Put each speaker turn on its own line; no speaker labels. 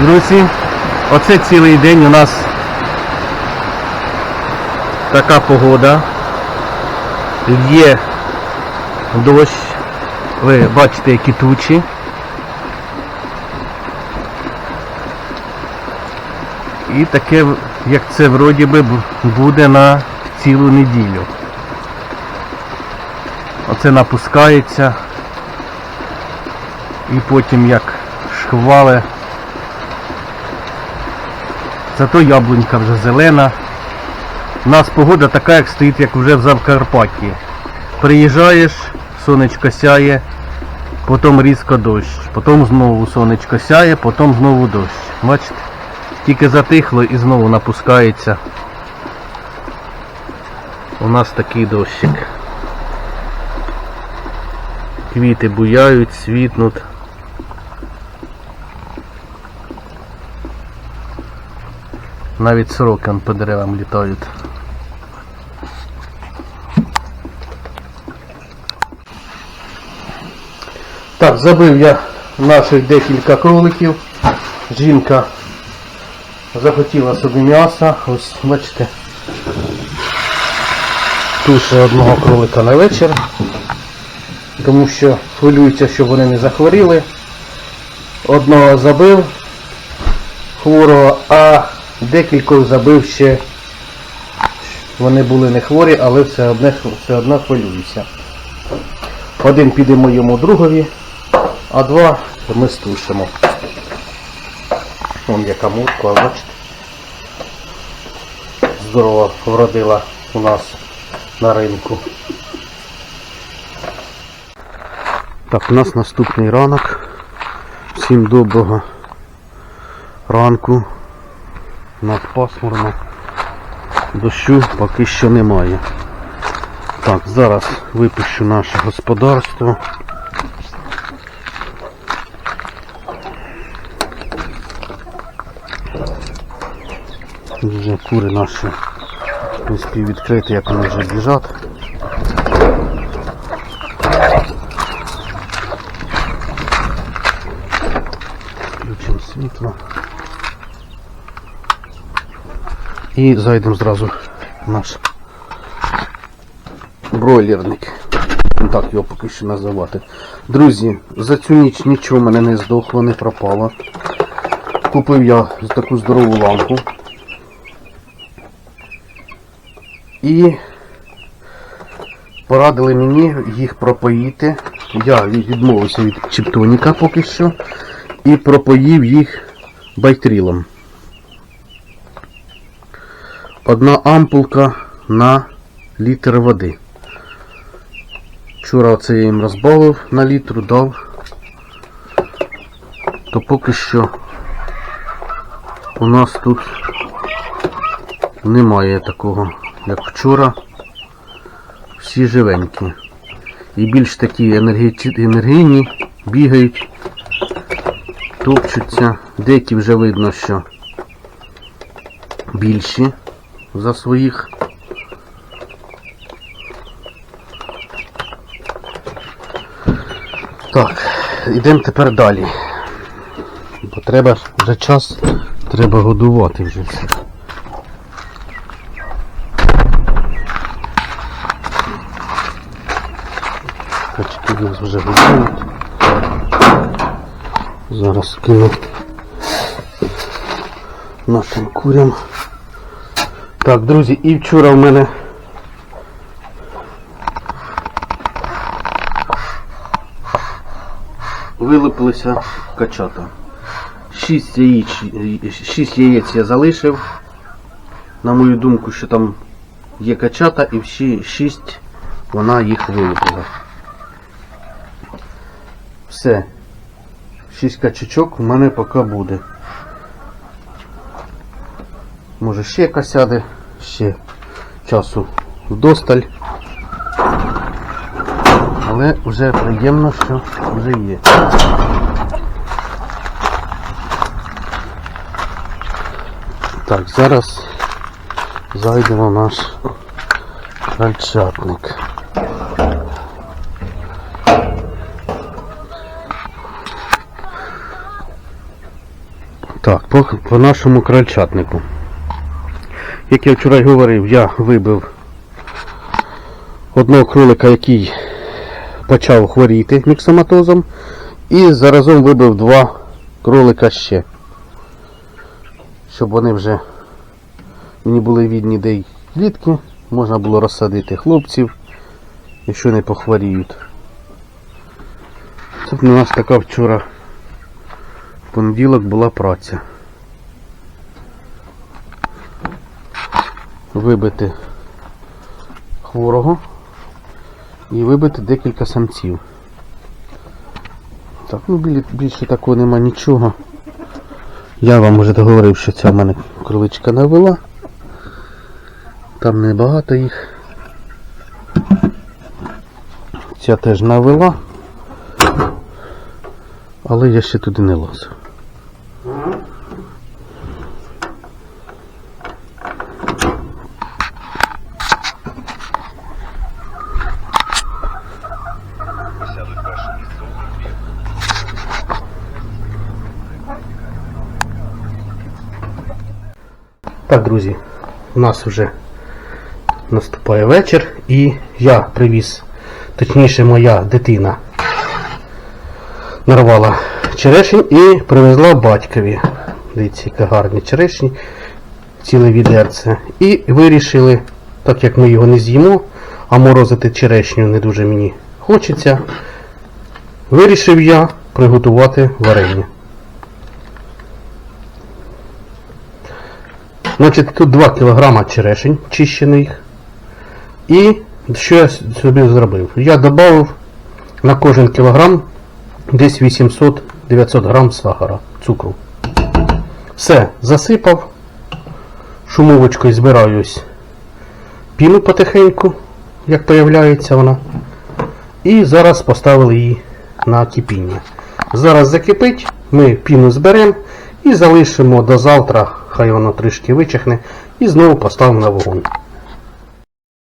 Друзі, оце цілий день у нас така погода. Є дощ. Ви бачите, які тучі. І таке, як це вроді би буде на цілу неділю. Оце напускається. І потім як шквали. Зато яблунька вже зелена. У нас погода така, як стоїть, як вже в Завкарпатті. Приїжджаєш, сонечко сяє, потім різко дощ, потім знову сонечко сяє, потім знову дощ. Бачите? Тільки затихло і знову напускається. У нас такий дощик. Квіти буяють, світнуть. Навіть сороки по деревам літають. Так, забив я наших декілька кроликів. Жінка захотіла собі м'яса. Ось бачите. Туше одного кролика на вечір. Тому що хвилюється, щоб вони не захворіли. Одного забив хворого, а декількох забив ще. Вони були не хворі, але все одне, все одно хвилююся. Один піде моєму другові, а два ми стушимо. Вон яка мурка, бачите. Здорово вродила у нас на ринку. Так, у нас наступний ранок. Всім доброго ранку. Нас пасмурно. Дощу поки що немає. Так, зараз випущу наше господарство. Вже кури наші в принципі відкриті, як вони вже біжать. Включимо світло. І зайдемо зразу в наш бройлерник. Так його поки що називати. Друзі, за цю ніч нічого в мене не здохло, не пропало. Купив я таку здорову лампу. І порадили мені їх пропоїти. Я відмовився від чіптоніка поки що. І пропоїв їх байтрілом. Одна ампулка на літр води. Вчора це я їм розбавив на літру, дав. То поки що у нас тут немає такого, як вчора. Всі живенькі. І більш такі енергійні, бігають, топчуться. Деякі вже видно, що більші за своїх. Так, йдемо тепер далі. Бо треба вже час, треба годувати вже. Качки нас вже годують. Зараз кину нашим курям. Так, друзі, і вчора в мене вилупилися качата. Шість яєць, шість яєць я залишив. На мою думку, що там є качата і всі шість вона їх вилупила. Все. Шість качачок у мене поки буде. Може ще якась сяде, ще часу вдосталь. Але вже приємно, що вже є. Так, зараз зайдемо в наш крольчатник. Так, по, по нашому крольчатнику. Як я вчора говорив, я вибив одного кролика, який почав хворіти міксоматозом, і заразом вибив два кролика ще. Щоб вони вже мені були відні де й клітки, можна було розсадити хлопців, якщо не похворіють. Це у нас така вчора в понеділок була праця. Вибити хворого і вибити декілька самців. Так, ну більше такого нема нічого. Я вам вже договорив, що ця в мене кроличка навела. Там небагато їх. Ця теж навела. Але я ще туди не лазив. Так, друзі, у нас вже наступає вечір і я привіз, точніше моя дитина нарвала черешень і привезла батькові. Дивіться, які гарні черешні, ціле відерце. І вирішили, так як ми його не з'їмо, а морозити черешню не дуже мені хочеться, вирішив я приготувати варення. Значить, тут 2 кг черешень чищених. І що я собі зробив? Я додав на кожен кілограм десь 800-900 грам сахара, цукру. Все, засипав. Шумовочкою збираюсь піну потихеньку, як появляється вона. І зараз поставили її на кипіння. Зараз закипить, ми піну зберемо і залишимо до завтра, хай воно трішки вичихне, і знову поставимо на вогонь.